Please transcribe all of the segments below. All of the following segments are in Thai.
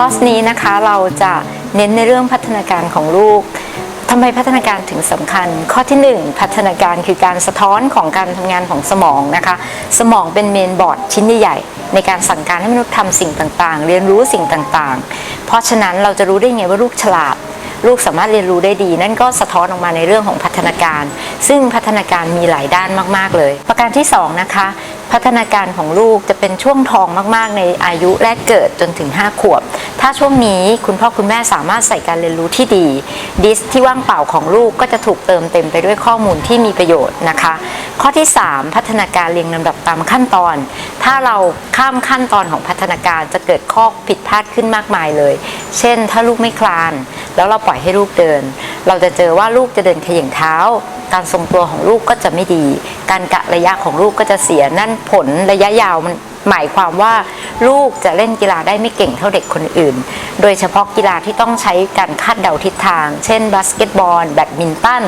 คอร์สนี้นะคะเราจะเน้นในเรื่องพัฒนาการของลูกทำไมพัฒนาการถึงสำคัญ ข้อที่ 1 พัฒนาการคือการสะท้อนของการทำงานของสมองนะคะ สมองเป็นเมนบอร์ดชิ้นใหญ่ในการสั่งการให้มนุษย์ทำสิ่งต่างๆ เรียนรู้สิ่งต่างๆ เพราะฉะนั้นเราจะรู้ได้ไงว่าลูกฉลาด ลูกสามารถเรียนรู้ได้ดี นั่นก็สะท้อนออกมาในเรื่องของพัฒนาการ ซึ่งพัฒนาการมีหลายด้านมาก ๆ เลย ประการที่สองนะคะ พัฒนาการของลูกจะเป็นช่วงทองมาก ๆ ในอายุแรกเกิดจนถึง 5 ขวบ ถ้าช่วงนี้คุณพ่อคุณแม่สามารถใส่การเรียนรู้ที่ดีดิสที่ว่างเปล่าของลูกก็จะถูกเติมเต็มไปด้วยข้อมูลที่มีประโยชน์นะคะ ข้อที่ 3 พัฒนาการเรียงลำดับตามขั้นตอน ถ้าเราข้ามขั้นตอนของพัฒนาการจะเกิดข้อผิดพลาดขึ้นมากมายเลย เช่น ถ้าลูกไม่คลาน แล้วเราปล่อยให้ลูกเดิน เราจะเจอว่าลูกจะเดินเขย่งเท้า การทรงตัวของลูกก็จะไม่ดี การกะระยะของลูกก็จะเสียนั่นผลระยะยาวมันหมายความว่าลูกจะเล่นกีฬาได้ไม่เก่งเท่าเด็กคนอื่น โดยเฉพาะกีฬาที่ต้องใช้การคาดเดาทิศทาง เช่นบาสเกตบอล แบดมินตัน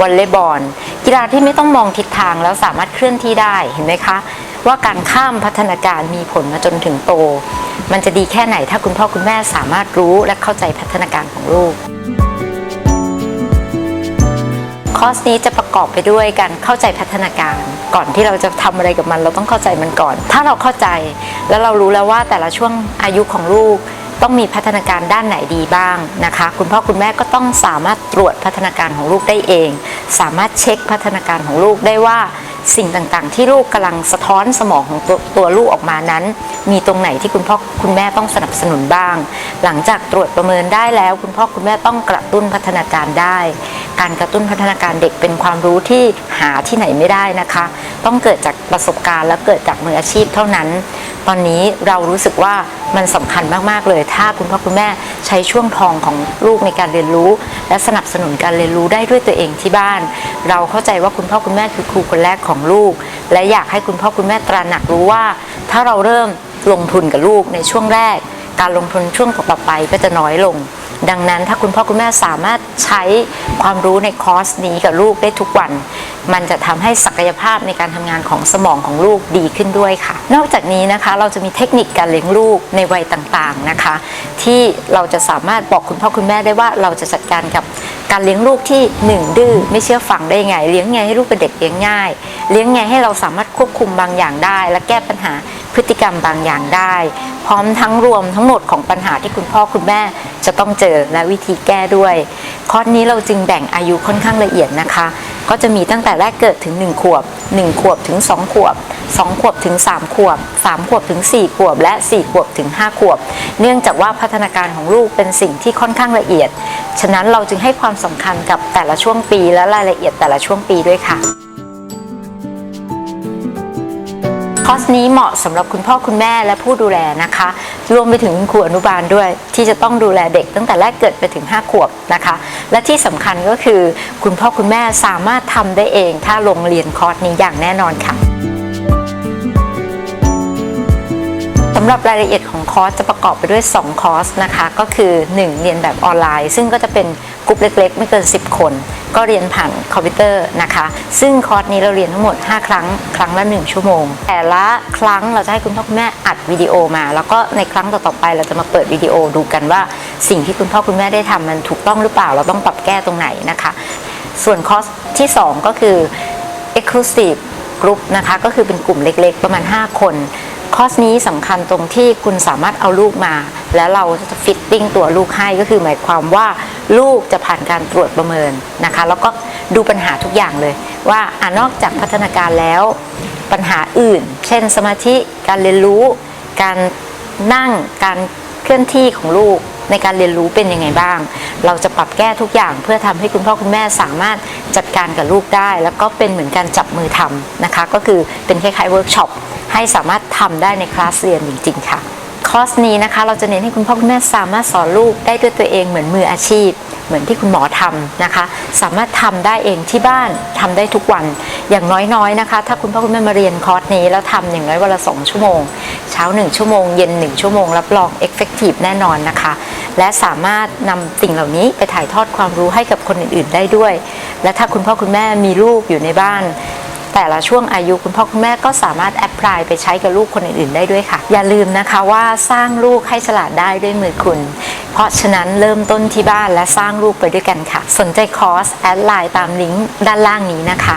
วอลเลย์บอล กีฬาที่ไม่ต้องมองทิศทางแล้วสามารถเคลื่อนที่ได้ เห็นไหมคะ ว่าการข้ามพัฒนาการมีผลมาจนถึงโต มันจะดีแค่ไหนถ้าคุณพ่อคุณแม่สามารถรู้และเข้าใจพัฒนาการของลูกคอร์สนี้จะประกอบไปด้วยการเข้าใจพัฒนาการ ก่อนที่เราจะทำอะไรกับมัน เราต้องเข้าใจมันก่อน ถ้าเราเข้าใจแล้วเรารู้แล้วว่าแต่ละช่วงอายุของลูก ต้องมีพัฒนาการด้านไหนดีบ้างนะคะ คุณพ่อคุณแม่ก็ต้องสามารถตรวจพัฒนาการของลูกได้เอง สามารถเช็คพัฒนาการของลูกได้ว่า สิ่งต่างๆ ที่ลูกกำลังสะท้อนสมองของตัวตัวลูกออกมานั้น มีตรงไหนที่คุณพ่อคุณแม่ต้องสนับสนุนบ้าง หลังจากตรวจประเมินได้แล้ว คุณพ่อคุณแม่ต้องกระตุ้นพัฒนาการได้ การกระตุ้นพัฒนาการเด็กเป็นความรู้ที่หาที่ไหนไม่ได้นะคะ ต้องเกิดจากประสบการณ์และเกิดจากมืออาชีพเท่านั้น ตอนนี้เรารู้สึกว่ามันสำคัญมากๆเลย ถ้าคุณพ่อคุณแม่ใช้ช่วงทองของลูกในการเรียนรู้ และสนับสนุนการเรียนรู้ได้ด้วยตัวเองที่บ้าน เราเข้าใจว่าคุณพ่อคุณแม่คือครูคนแรกของลูก และอยากให้คุณพ่อคุณแม่ตระหนักรู้ว่า ถ้าเราเริ่มลงทุนกับลูกในช่วงแรก การลงทุนช่วงต่อไปก็จะน้อยลง ดังนั้นถ้าคุณพ่อคุณแม่สามารถใช้ความรู้ในคอร์สนี้กับลูกได้ทุกวัน มันจะทำให้ศักยภาพในการทำงานของสมองของลูกดีขึ้นด้วยค่ะ นอกจากนี้นะคะเราจะมีเทคนิคการเลี้ยงลูกในวัยต่างๆนะคะ ที่เราจะสามารถบอกคุณพ่อคุณแม่ได้ว่าเราจะจัดการกับการเลี้ยงลูกที่หนึ่งดื้อไม่เชื่อฟังได้ไง เลี้ยงไงให้ลูกเป็นเด็กเลี้ยงง่าย เลี้ยงไงให้เราสามารถควบคุมบางอย่างได้ และแก้ปัญหา พฤติกรรมบางอย่างได้ พร้อมทั้งรวมทั้งหมดของปัญหาที่คุณพ่อคุณแม่จะต้องเจอและวิธีแก้ด้วยคอร์สนี้เราจึงแบ่งอายุค่อนข้างละเอียดนะคะ ก็จะมีตั้งแต่แรกเกิดถึง 1 ขวบ 1 ขวบถึง 2 ขวบ 2 ขวบถึง 3 ขวบ 3 ขวบถึง 4 ขวบ และ 4 ขวบถึง 5 ขวบ เนื่องจากว่าพัฒนาการของลูกเป็นสิ่งที่ค่อนข้างละเอียด ฉะนั้นเราจึงให้ความสำคัญกับแต่ละช่วงปีและรายละเอียดแต่ละช่วงปีด้วยค่ะ อร์สนี้เหมาะสำหรับคุณพ่อคุณแม่และผู้ดูแลนะคะ รวมไปถึงครูอนุบาลด้วย ที่จะต้องดูแลเด็กตั้งแต่แรกเกิดไปถึง 5 ขวบนะคะ และที่สำคัญก็คือคุณพ่อคุณแม่สามารถทำได้เอง ถ้าลงเรียนคอร์สนี้อย่างแน่นอนค่ะสำหรับรายละเอียดของคอร์สจะประกอบไปด้วย 2 คอร์สนะคะ ก็คือ 1 เรียนแบบออนไลน์ ซึ่งก็จะเป็นกลุ่มเล็ก ๆ ไม่เกิน 10 คน ก็เรียนผ่านคอมพิวเตอร์นะคะ ซึ่งคอร์สนี้เราเรียนทั้งหมด 5 ครั้ง ครั้งละ 1 ชั่วโมง แต่ละครั้งเราจะให้คุณพ่อคุณแม่อัดวิดีโอมา แล้วก็ในครั้งต่อๆไปเราจะมาเปิดวิดีโอดูกันว่า สิ่งที่คุณพ่อคุณแม่ได้ทำมันถูกต้องหรือเปล่า เราต้องปรับแก้ตรงไหนนะคะ ส่วนคอร์สที่ 2 ก็คือ Exclusive Group นะคะ ก็คือเป็นกลุ่มเล็กๆ ประมาณ 5 คน คอร์สนี้สำคัญตรงที่คุณสามารถเอาลูกมา แล้วเราจะฟิตติ้งตัวลูกให้ก็คือหมายความว่าลูกจะผ่านการตรวจประเมินนะคะ แล้วก็ดูปัญหาทุกอย่างเลย ว่าอนอกจากพัฒนาการแล้วปัญหาอื่น เช่นสมาธิการเรียนรู้ การนั่งการเคลื่อนที่ของลูกในการเรียนรู้เป็นยังไงบ้าง เราจะปรับแก้ทุกอย่างเพื่อทำให้คุณพ่อคุณแม่สามารถจัดการกับลูกได้ แล้วก็เป็นเหมือนการจับมือทำนะคะ ก็คือเป็นคล้ายๆเวิร์กช็อป ให้สามารถทำได้ในคลาสเรียนจริง ๆ ค่ะ คอร์สนี้นะคะเราจะเน้นให้คุณพ่อคุณแม่สามารถสอนลูกได้ด้วยตัวเองเหมือนมืออาชีพ เหมือนที่คุณหมอทำนะคะ สามารถทำได้เองที่บ้านทำได้ทุกวัน อย่างน้อยๆนะคะ ถ้าคุณพ่อคุณแม่มาเรียนคอร์สนี้แล้วทำอย่างน้อยวันละสองชั่วโมง เช้า 1 ชั่วโมง เย็น 1 ชั่วโมง รับรอง effective แน่นอนนะคะและสามารถนำสิ่งเหล่านี้ไปถ่ายทอดความรู้ให้กับคนอื่นๆได้ด้วย และถ้าคุณพ่อคุณแม่มีลูกอยู่ในบ้าน แต่ละช่วงอายุคุณพ่อคุณแม่ก็สามารถแอพพลายไปใช้กับลูกคนอื่นๆได้ด้วยค่ะ อย่าลืมนะคะว่าสร้างลูกให้ฉลาดได้ด้วยมือคุณ เพราะฉะนั้นเริ่มต้นที่บ้านและสร้างลูกไปด้วยกันค่ะ สนใจคอร์สแอดไลน์ตามลิงก์ด้านล่างนี้นะคะ